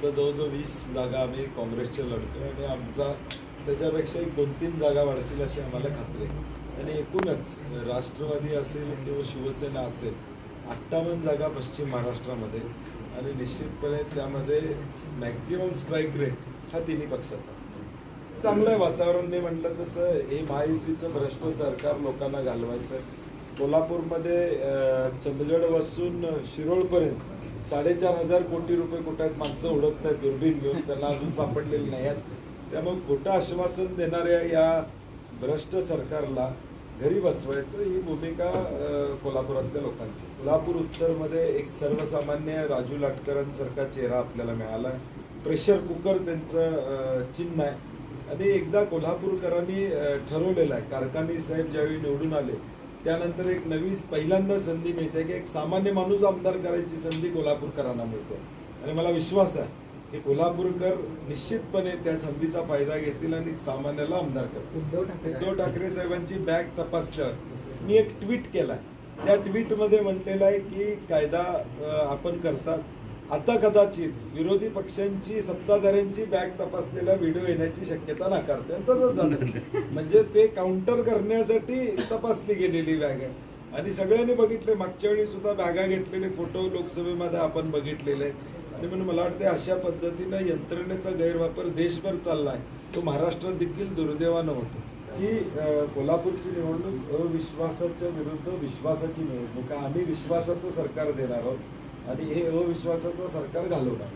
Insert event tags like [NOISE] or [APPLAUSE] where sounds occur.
आता जवळजवळ वीस जागा आम्ही काँग्रेसच्या लढतोय आणि आमचा त्याच्यापेक्षा एक दोन तीन जागा वाढतील अशी आम्हाला खात्री आहे. आणि एकूणच राष्ट्रवादी असेल किंवा शिवसेना असेल अठ्ठावन्न जागा पश्चिम महाराष्ट्रामध्ये आणि निश्चितपणे त्यामध्ये मॅक्झिमम स्ट्राईक रेट हा तिन्ही पक्षाचा असतो चांगलं आहे वातावरण. मी म्हटलं तसं हे महायुतीचं भ्रष्ट सरकार लोकांना घालवायचं कोल्हापूरमध्ये चंदगड चंदगडपासून शिरोळपर्यंत साडेचार हजार कोटी रुपये कुठं आहेत माणसं ओळखत आहेत दुर्बीन घेऊन त्यांना अजून सापडलेली नाही आहेत. त्यामुळे खोटं आश्वासन देणाऱ्या या भ्रष्ट सरकारला घरी बसवायचं ही भूमिका कोल्हापुरातल्या लोकांची. कोल्हापूर उत्तरमध्ये एक सर्वसामान्य राजू लाटकरांसारखा चेहरा आपल्याला मिळाला आहे प्रेशर कुकर त्यांचं चिन्ह आहे. आणि एकदा कोल्हापूरकरांनी ठरवलेलं आहे. कारखानी साहेब ज्यावेळी निवडून आले त्यानंतर एक नवी पहिल्यांदा संधी मिळते की एक सामान्य माणूस आमदार करायची संधी कोल्हापूरकरांना मिळते. आणि मला विश्वास आहे की कोल्हापूरकर निश्चितपणे त्या संधीचा फायदा घेतील आणि सामान्याला आमदार करतील. उद्धव ठाकरे साहेबांची बॅग तपासल्यावर मी एक ट्विट केलाय. त्या ट्विटमध्ये म्हटलेलं आहे की कायदा आपण करतात. आता कदाचित विरोधी पक्षांची सत्ताधाऱ्यांची बॅग तपासलेला व्हिडिओ येण्याची शक्यता नाकारते आणि तसंच झालं. [LAUGHS] म्हणजे ते काउंटर करण्यासाठी तपासली गेलेली बॅग आहे. आणि सगळ्यांनी बघितले मागच्या वेळी सुद्धा बॅगा घेतलेले फोटो लोकसभेमध्ये आपण बघितलेले. आणि म्हणून मला वाटते अशा पद्धतीनं यंत्रणेचा गैरवापर देशभर चाललाय. तो महाराष्ट्रात देखील दुर्दैवानं होतो. की कोल्हापूरची निवडणूक अविश्वासाच्या विरुद्ध विश्वासाची निवडणूक आहे. आम्ही विश्वासाचं सरकार देणार आहोत. आणि हे अविश्वासाचं सरकार घालवणार.